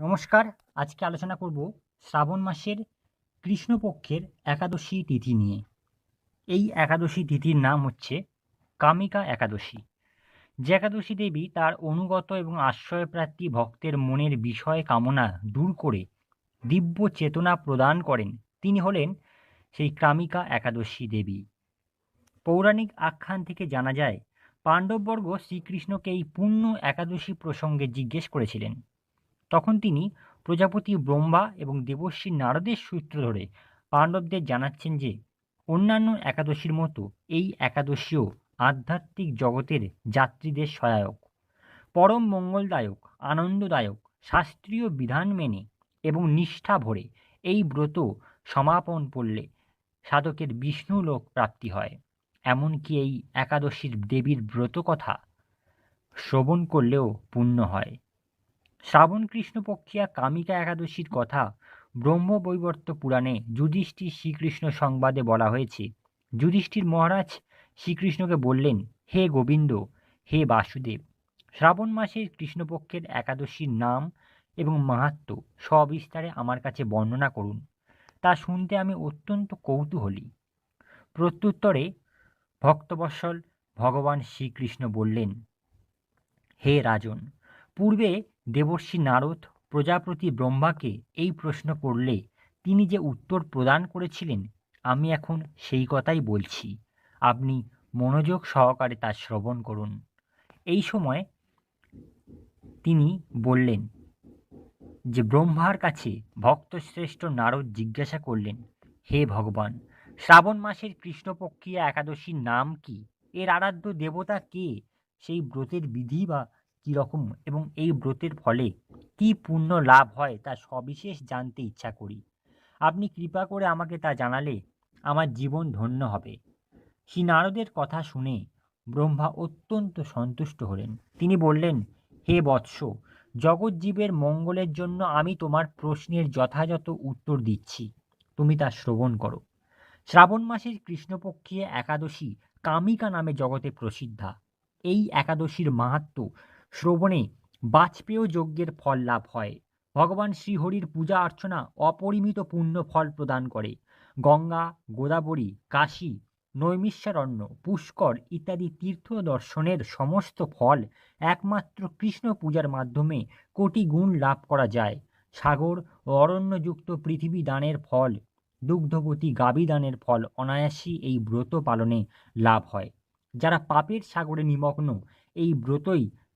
নমস্কার, আজকে আলোচনা করব শ্রাবণ মাসের কৃষ্ণপক্ষের একাদশী তিথি নিয়ে। এই একাদশী তিথির নাম হচ্ছে কামিকা একাদশী। যে একাদশী দেবী তার অনুগত এবং আশ্রয়প্রার্থী ভক্তের মনের বিষয় কামনা দূর করে দিব্য চেতনা প্রদান করেন, তিনি হলেন সেই কামিকা একাদশী দেবী। পৌরাণিক আখ্যান থেকে জানা যায়, পাণ্ডববর্গ শ্রীকৃষ্ণকে এই পূর্ণ একাদশী প্রসঙ্গে জিজ্ঞেস করেছিলেন। তখন তিনি প্রজাপতি ব্রহ্মা এবং দেবশ্রী নারদের সূত্র ধরে পাণ্ডবদের জানাচ্ছেন যে, অন্যান্য একাদশীর মতো এই একাদশীও আধ্যাত্মিক জগতের যাত্রীদের সহায়ক, পরম মঙ্গলদায়ক, আনন্দদায়ক, শাস্ত্রীয় বিধান মেনে এবং নিষ্ঠা ভরে এই ব্রত সমাপন করলে সাধকের বিষ্ণু লোক প্রাপ্তি হয়। এমনকি এই একাদশীর দেবীর ব্রত কথা শ্রবণ করলেও পুণ্য হয়। শ্রাবণ কৃষ্ণপক্ষিয়া কামিকা একাদশীর কথা ব্রহ্মবৈবর্ত পুরাণে যুধিষ্ঠির শ্রীকৃষ্ণ সংবাদে বলা হয়েছে। যুধিষ্ঠির মহারাজ শ্রীকৃষ্ণকে বললেন, হে গোবিন্দ, হে বাসুদেব, শ্রাবণ মাসের কৃষ্ণপক্ষের একাদশীর নাম এবং মাহাত্ম সবিস্তারে আমার কাছে বর্ণনা করুন। তা শুনতে আমি অত্যন্ত কৌতূহলী। প্রত্যুত্তরে ভক্তবৎসল ভগবান শ্রীকৃষ্ণ বললেন, হে রাজন, পূর্বে দেবর্ষি নারদ প্রজাপতি ব্রহ্মাকে এই প্রশ্ন করলে তিনি যে উত্তর প্রদান করেছিলেন, আমি এখন সেই কথাই বলছি। আপনি মনোযোগ সহকারে তা শ্রবণ করুন। এই সময় তিনি বললেন, যে ব্রহ্মার কাছে ভক্তশ্রেষ্ঠ নারদ জিজ্ঞাসা করলেন, হে ভগবান, শ্রাবণ মাসের কৃষ্ণপক্ষীয় একাদশীর নাম কি? এর আরাধ্য দেবতা কে? সেই ব্রতের বিধি বা কীরকম এবং এই ব্রতের ফলে কি পুণ্য লাভ হয় তা সবিশেষ জানতে ইচ্ছা করি। আপনি কৃপা করে আমাকে তা জানালে আমার জীবন ধন্য হবে। শ্রী নারদের কথা শুনে ব্রহ্মা অত্যন্ত সন্তুষ্ট হলেন। তিনি বললেন, হে বৎস জগৎজীবের মঙ্গলের জন্য আমি তোমার প্রশ্নের যথাযথ উত্তর দিচ্ছি। তুমি তা শ্রবণ করো। শ্রাবণ মাসের কৃষ্ণপক্ষীয় একাদশী কামিকা নামে জগতে প্রসিদ্ধা। এই একাদশীর মাহাত্ম শ্রবণে বাজপেয় যজ্ঞের ফল লাভ হয়। ভগবান শ্রীহরির পূজা অর্চনা অপরিমিত পুণ্য ফল প্রদান করে। গঙ্গা, গোদাবরী, কাশী, নৈমিষারণ্য, পুষ্কর ইত্যাদি তীর্থ দর্শনের সমস্ত ফল একমাত্র কৃষ্ণ পূজার মাধ্যমে কোটি গুণ লাভ করা যায়। সাগর ও অরণ্যযুক্ত পৃথিবী দানের ফল, দুগ্ধবতী গাবি দানের ফল অনায়াসী এই ব্রত পালনে লাভ হয়। যারা পাপের সাগরে নিমগ্ন, এই ব্রতই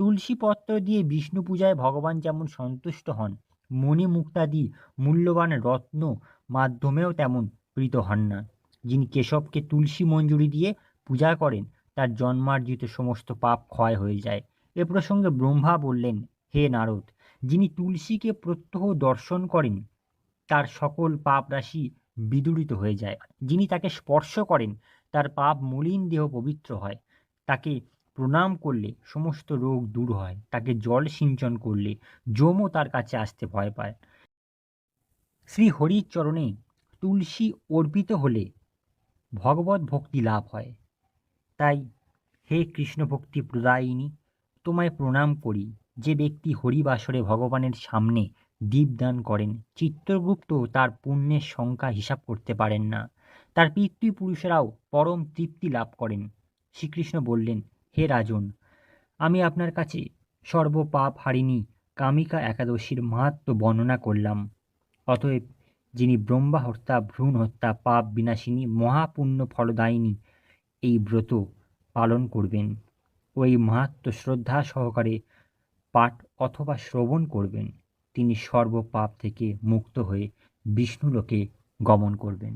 তুলসী পত্র দিয়ে বিষ্ণু পূজায় ভগবান যেমন সন্তুষ্ট হন, মণি মুক্তাদি মূল্যবান রত্ন মাধ্যমেও তেমন প্রীত হন না। যিনি কেশবকে তুলসী মঞ্জুরি দিয়ে পূজা করেন, তার জন্মার্জিত সমস্ত পাপ ক্ষয় হয়ে যায়। এ প্রসঙ্গে ব্রহ্মা বললেন, হে নারদ, যিনি তুলসীকে প্রত্যহ দর্শন করেন, তার সকল পাপ রাশি বিদূরিত হয়ে যায়। যিনি তাকে স্পর্শ করেন, তার পাপ মলিন দেহ পবিত্র হয়। তাকে প্রণাম করলে সমস্ত রোগ দূর হয়। তাকে জল সিঞ্চন করলে যমও তার কাছে আসতে ভয় পায়। শ্রী হরির চরণে তুলসী অর্পিত হলে ভগবত ভক্তি লাভ হয়। তাই হে কৃষ্ণ ভক্তি প্রদায়িনী, তোমায় প্রণাম করি। যে ব্যক্তি হরিবাসরে ভগবানের সামনে দীপদান করেন, চিত্রগুপ্ত তার পুণ্যের সংখ্যা হিসাব করতে পারেন না। তার পিতৃপুরুষেরাও পরম তৃপ্তি লাভ করেন। শ্রীকৃষ্ণ বললেন হে রাজন, আমি আপনার কাছে সর্বপাপ হারিণী কামিকা একাদশীর মাহাত্ম বর্ণনা করলাম। অতএব যিনি ব্রহ্মা হত্যা, ভ্রূণ হত্যা, পাপ বিনাশিনী, মহাপুণ্য ফলদায়িনী, এই ব্রত পালন করবেন। ওই মাহাত্ম শ্রদ্ধা সহকারে পাঠ অথবা শ্রবণ করবেন। তিনি সর্বপাপ থেকে মুক্ত হয়ে বিষ্ণুলোকে গমন করবেন।